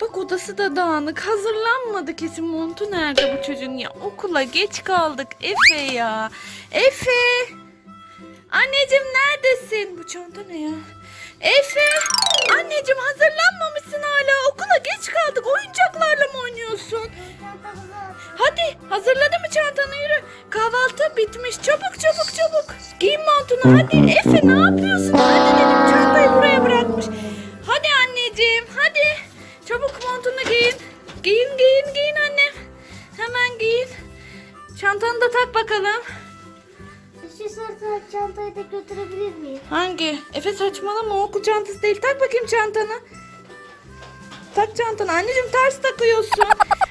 Bak odası da dağınık. Hazırlanmadı kesin. Montu nerede bu çocuğun ya? Okula geç kaldık. Efe ya. Efe. Anneciğim neredesin? Bu çanta ne ya? Efe. Anneciğim hazırlanmamışsın hala. Okula geç kaldık. Oyuncaklarla mı oynuyorsun? Hadi hazırladı mı çantanı yürü. Kahvaltı bitmiş. Çabuk çabuk çabuk. Giyin montunu hadi. Efe ne yapıyorsun? Hadi Çantanı da tak bakalım. Şu sarı çantayı da götürebilir miyim? Hangi? Efe saçmalama okul çantası değil. Tak bakayım çantanı. Tak çantanı. Anneciğim ters takıyorsun.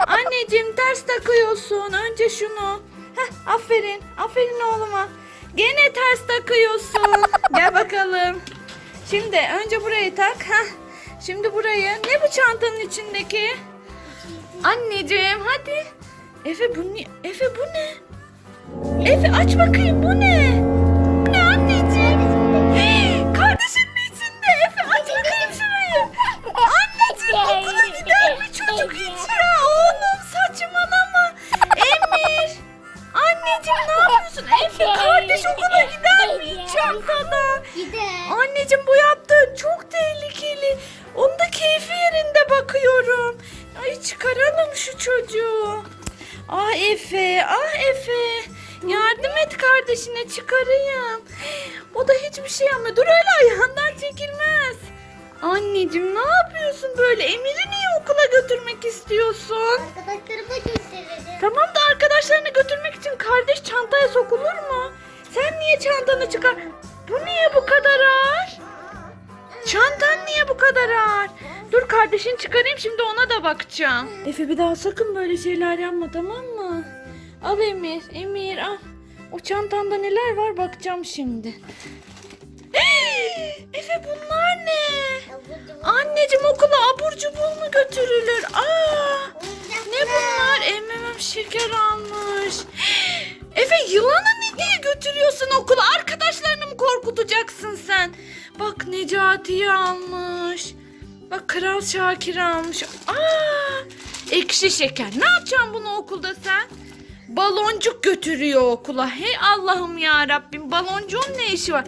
Anneciğim ters takıyorsun. Önce şunu. Heh, aferin. Aferin oğluma. Gene ters takıyorsun. Gel bakalım. Şimdi önce burayı tak. Heh. Şimdi burayı. Ne bu çantanın içindeki? Anneciğim hadi. Efe bu ne? Efe bu ne? Efe aç bakayım bu ne? Bu ne anneciğim? Kardeşim mi içinde? Efe aç bakayım şurayı. Anneciğim okula gider mi çocuk hiç ya? Oğlum saçmalama. Emir. Anneciğim ne yapıyorsun? Efe kardeş okula gider mi hiç çantada? Anneciğim bu yaptığın çok tehlikeli. Onun da keyfi yerinde bakıyorum. Ay çıkaralım şu çocuğu. Ah Efe, ah Efe. Yardım et kardeşine çıkarayım. O da hiçbir şey yapmıyor. Dur öyle ayağından çekilmez. Anneciğim ne yapıyorsun böyle? Emir'i niye okula götürmek istiyorsun? Arkadaşlarıma gösteririm. Tamam da arkadaşlarını götürmek için kardeş çantaya sokulur mu? Sen niye çantanı çıkar? Bu niye bu kadar ağır? Çantan niye bu kadar ağır? Dur kardeşini çıkarayım şimdi ona da bakacağım. Efe bir daha sakın böyle şeyler yapma tamam mı? Al Emir, Emir al. O çantanda neler var bakacağım şimdi. Efe bunlar ne? Anneciğim okula abur cubur mu götürülür? Aa! Ne bunlar? Emmemem şeker almış. Efe yılanı ne diye götürüyorsun okula? Arkadaşlarını mı korkutacaksın sen? Bak Necati'yi almış. Bak Kral Şakir almış. Aa! Ekşi şeker. Ne yapacaksın bunu okulda sen? Baloncuk götürüyor okula. Hey Allah'ım ya Rabbim. Baloncuğun ne işi var?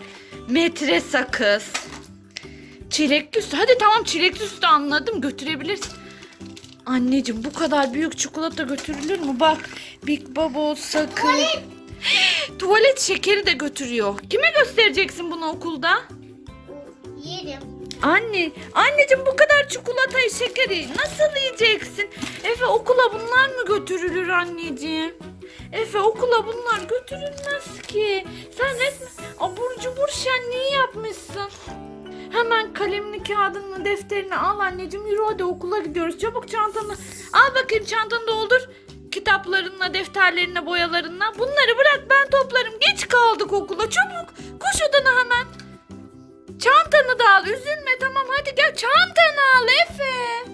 Metre sakız. Çilekli süt. Hadi tamam çilekli sütü anladım. Götürebilirsin. Anneciğim bu kadar büyük çikolata götürülür mü? Bak Big Bubble sakın. Tuvalet. şekeri de götürüyor. Kime göstereceksin bunu okulda? Anne, anneciğim bu kadar çikolatayı, şekeri nasıl yiyeceksin? Efe okula bunlar mı götürülür anneciğim? Efe okula bunlar götürülmez ki. Sen resmen abur cubur şenliği yapmışsın. Hemen kalemini, kağıdını, defterini al anneciğim. Yürü hadi okula gidiyoruz. Çabuk çantanı. Al bakayım çantanı doldur. Kitaplarınla, defterlerinle, boyalarınla. Bunları bırak ben toplarım. Geç kaldık okula. Çabuk. Koş odana hemen. Çantanı da al. Üzülme tamam hadi gel çantanı al Efe.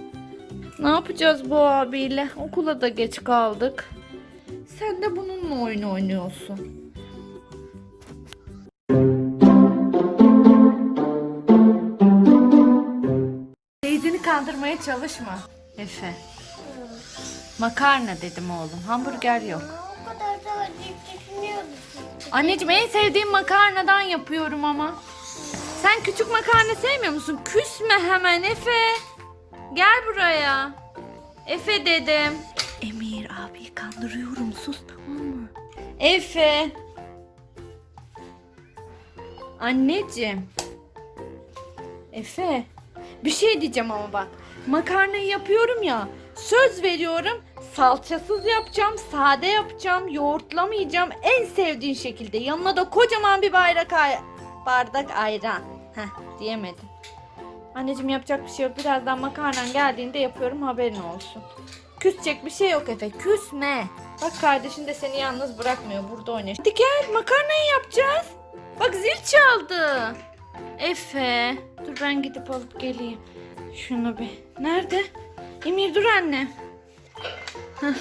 Ne yapacağız bu abiyle? Okula da geç kaldık. Sen de bununla oyun oynuyorsun. Teyzeni kandırmaya çalışma Efe. Makarna dedim oğlum. Hamburger yok. O kadar da acıyıp düşünüyordum. Anneciğim en sevdiğim makarnadan yapıyorum ama. Sen küçük makarna sevmiyor musun? Küsme hemen Efe. Gel buraya. Efe dedim. Emir abi kandırıyorum sus tamam mı? Efe. Anneciğim. Efe. Bir şey diyeceğim ama bak. Makarnayı yapıyorum ya. Söz veriyorum. Salçasız yapacağım, sade yapacağım, yoğurtlamayacağım. En sevdiğin şekilde. Yanına da kocaman bir bayrak ay- bardak ayran. Heh, diyemedim. Anneciğim yapacak bir şey yok. Birazdan makarnan geldiğinde yapıyorum haberin olsun. Küsecek bir şey yok Efe. Küsme. Bak kardeşin de seni yalnız bırakmıyor. Burada oynuyor. Hadi gel makarnayı yapacağız. Bak zil çaldı. Efe. Dur ben gidip alıp geleyim. Şunu bir. Nerede? Emir dur anne. Hah.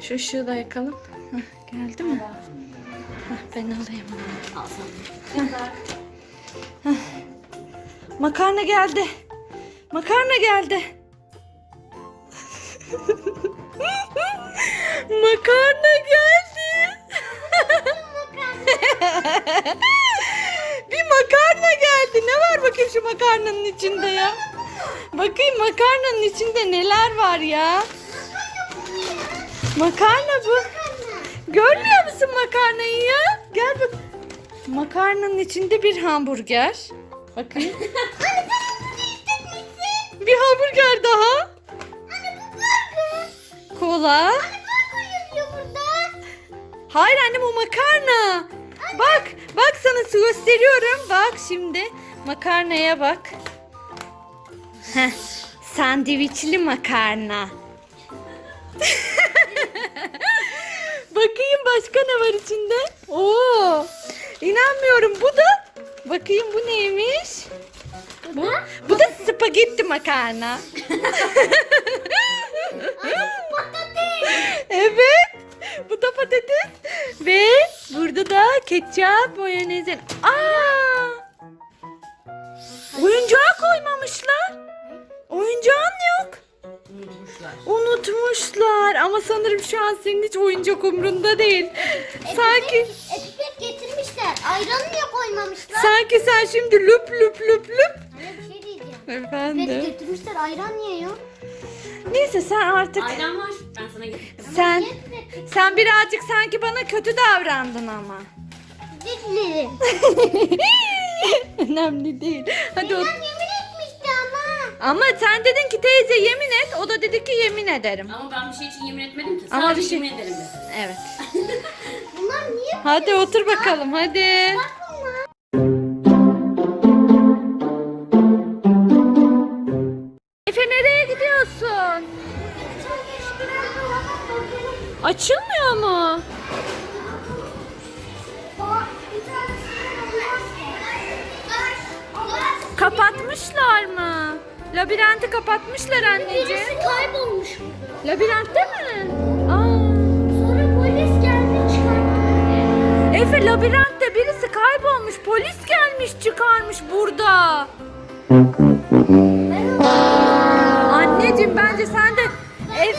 Şu ışığı da yakalım. Hah, geldi mi? Hah, ben alayım. Makarna geldi. Makarna geldi. Makarna geldi. bir makarna geldi. Ne var bakayım şu makarnanın içinde ya? Bakayım makarnanın içinde neler var ya? Makarna bu. Görmüyor musun makarnayı ya? Gel bak. Makarnanın içinde bir hamburger. Bakayım. bir hamburger daha. Kola. Hayır annem o makarna. Bak, bak sana gösteriyorum. Bak şimdi makarnaya bak. Heh, sandviçli makarna. Bakayım başka ne var içinde? Oo! İnanmıyorum. Bu da bakayım bu neymiş? Bu, bu da spagetti makarna. evet. Bu da patates. Ve burada da ketçap, mayonez. Aa! Oyuncağı koymamışlar. Oyuncağın yok. Unutmuşlar. Unutmuşlar ama sanırım şu an senin hiç oyuncak umrunda değil. Sanki Getirmişler. Ayranı niye koymamışlar? sanki sen şimdi lüp lüp lüp lüp. Anne bir şey diyeceğim. Epipet Efendim. getirmişler. Ayran niye yok? Neyse sen artık Ayran var. Ben sana getirdim. sen Niye sen birazcık sanki bana kötü davrandın ama. dilim? Önemli değil. Hadi Ben o... yemin etmişti ama. Ama sen dedin ki teyze yemin et. O da dedi ki yemin ederim. Ama ben bir şey için yemin etmedim ki. Ama Sadece bir şey- yemin ederim dedim. Evet. Bunlar niye Hadi otur bakalım hadi. Efe nereye gidiyorsun? Açılmıyor mu? Kapatmışlar mı? Labirenti kapatmışlar anneciğim. Birisi kaybolmuş burada. Labirentte mi? Efe labirentte birisi kaybolmuş. Polis gelmiş çıkarmış burada. Anneciğim bence sen de Ef,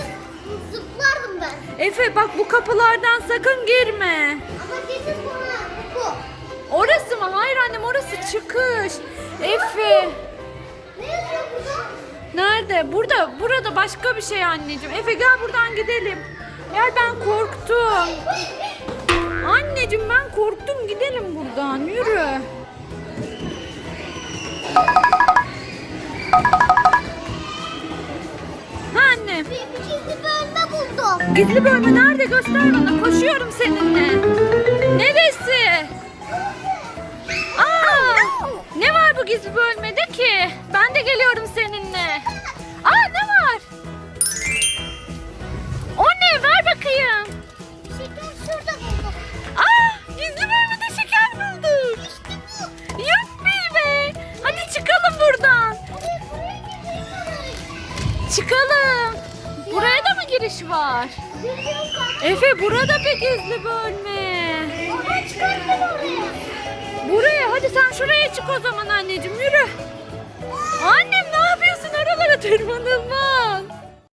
zıplardım ben. Efe bak bu kapılardan sakın girme. Ama kesin bana bu. Orası mı? Hayır annem orası çıkış. Efe. Ne yazıyor burada? Nerede? Burada. Burada başka bir şey anneciğim. Efe gel buradan gidelim. Gel ben korktum. Anneciğim ben korktum. Gidelim buradan. Yürü. Ha anne. Gizli bölme buldum. Gizli bölme nerede? Göster bana. Koşuyorum seninle. Neresi? Aa! Ne var bu gizli bölmede ki? Ben de geliyorum seninle. Çıkalım. Buraya da mı giriş var? Efe burada bir gizli bölme. Buraya hadi sen şuraya çık o zaman anneciğim yürü. Annem ne yapıyorsun oralara tırmanılmaz.